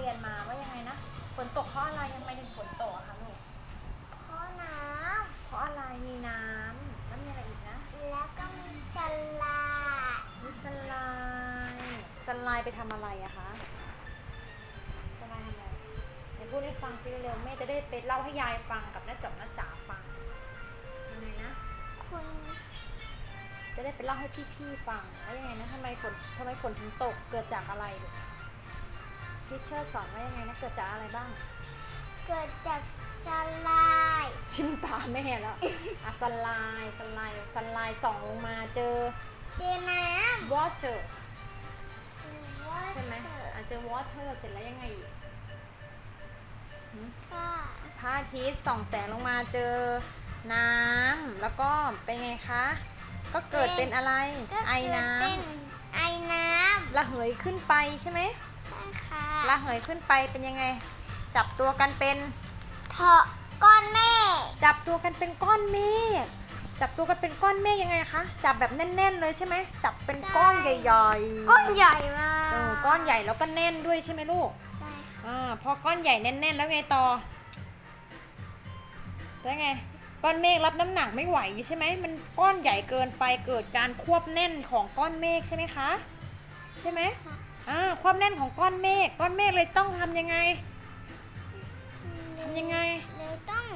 เรียนมาว่ายังไงนะฝนตกเพราะอะไรยังไม่ถึงฝนตกอะคะลูกเพราะน้เพราะอะไรมีน้ำแล้วมีอะไรอีกนะำแล้วก็มีสลาดมีสไลด์สไลด์ไปทำอะไรอะคะสไลด์ทำอะไรไหนพูดให้ฟังซิเร็วๆแม่จะได้ไปเล่าให้ยายฟังกับน้าจ๋อมน้าจ๋าฟังยังไงนะคุณจะได้ไปเล่าให้พี่ๆฟังว่ายังไงนะทำไมฝนทำไมฝนถึงตกเกิดจากอะไรลูก ทิเชอร์สอนว่ายังไงนะเกิดจากอะไรบ้าง เกิดจากสลายชิมตาแม่แล้วอะสไลด์สไลด์สไลด์ส่องลงมาเจอ เจอน้ water ำว่าใช่ไหมอาจเจอ water เสร็จแล้วยังไงอีกหืมก็พระอาทิตย์ส่องแสงลงมาเจอน้ำแล้วก็เป็นไงคะ ก็เกิดเป็นอะไรก็ไอเกิดน้เป็น ไอน้ำระเหยขึ้นไปใช่ไหมำใช่ค่ะระเหยขึ้นไปเป็นยังไง จับตัวกันเป็น เถาะก้อนเมฆจับตัวกันเป็นก้อนเมฆ จับตัวกันเป็นก้อนเมฆยังไงคะ จับแบบแน่น ๆ เลยใช่ไหม จับเป็นก้อนใหญ่ๆก้อนใหญ่มากเออก้อนใหญ่แล้วก็แน่นด้วยใช่ไหมลูก ใช่อ่า พอก้อนใหญ่แน่น ๆ แล้วไงต่อ แล้วไงก้อนเมฆรับน้ำหนักไม่ไหวใช่ไหมมันก้อนใหญ่เกินไปเกิดการควบแน่นของก้อนเมฆใช่ไหมคะ ใช่ไหมอ่าความแน่นของก้อนเมฆก้อนเมฆเลยต้องทำยังไงทำยังไงเลยต้อง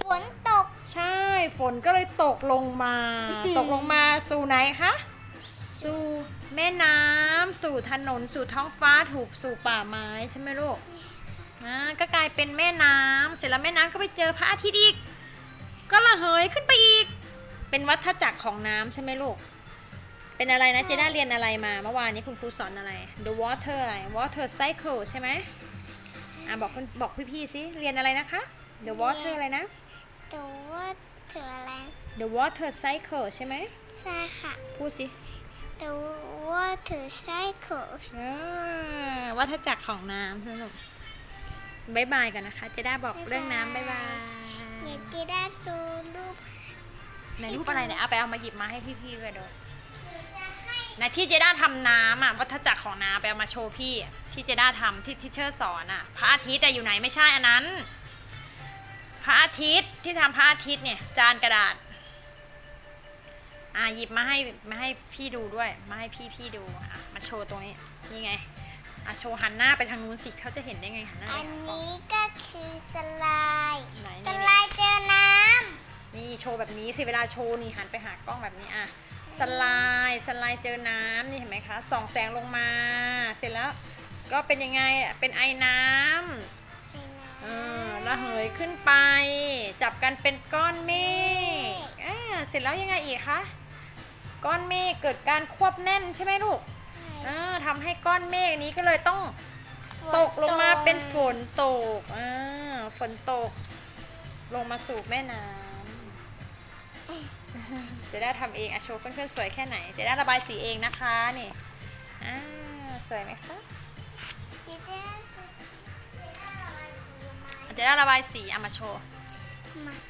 ฝนตก ใช่ฝนก็เลยตกลงมา ตกลงมาสู่ไหนคะสู่แม่น้ำสู่ถนนสู่ท้องฟ้าถูกสู่ป่าไม้ใช่ไหมลูก อ่าก็กลายเป็นแม่น้ำเสร็จแล้วแม่น้ำก็ไปเจอพระอาทิตย์อีก ก็ระเหยขึ้นไปอีก เป็นวัฏจักรของน้ำใช่ไหมลูก เป็นอะไรนะเจด้าเรียนอะไรมาเมื่อวานนี้คุณครูสอนอะไร the water อะไร water cycle ใช่ไหมอะบอกคุณบอกพี่ๆสิเรียนอะไรนะคะ the water อะไรนะแต่ว่าเธออะไร the water cycle ใช่ไหมใช่ค่ะ พูดสิแต่ว่าเธอไซเคิลอ่าวัฏจักรของน้ำใช่ไหมลูก บายบายกันนะคะ เจด้าบอกเรื่องน้ำบายบายเดี๋ยวจะได้ซูรูปในรูปอะไรเนี่ยเอาไปเอามาหยิบมาให้พี่ๆไปดูในที่เจด้าทำน้ำอะวัฏจักรของน้ำไปเอามาโชว์พี่อะที่เจด้าทำที่ทิเชอร์สอนอะพระอาทิตย์แต่อยู่ไหนไม่ใช่อันนั้น พระอาทิตย์ที่ทำพระอาทิตย์เนี่ยจานกระดาษอะหยิบมาให้มาให้พี่ดูด้วย มาให้พี่พี่ดูอะมาโชว์ตรงนี้นี่ไง อะโชว์หันหน้าไปทางนู้นสิเขาจะเห็นได้ไงหันหน้าไปอันหากล้องนี้ก็คือสไลด์ไหนสนี่ไลด์เจอน้นี่โชว์แบบนี้สิเวลาโชว์นี่หันไปหากล้องแบบนี้อะสไลด์สไลด์เจอน้ำนี่เห็นไหมคะส่องแสงลงมา เสร็จแล้วก็เป็นยังไงอะเป็นไอน้ำำเออระเหยขึ้นไป จับกันเป็นก้อนเมฆอ่าเสร็จแล้วยังไงอีกคะ ก้อนเมฆเกิดการควบแน่นใช่ไหมลูก อ่าทำให้ก้อนเมฆนี้ก็เลยต้องตกลงมาเป็นฝนตกอ่าฝนตก ลงมาสู่แม่น้ำจะได้ทำเองอะโชว์เพื่อนๆสวยแค่ไหนจะได้ระบายสีเองนะคะนี่อ่าสวยไหมคะจะได้ระบายสีเอามาโชว์มาเดี๋ยว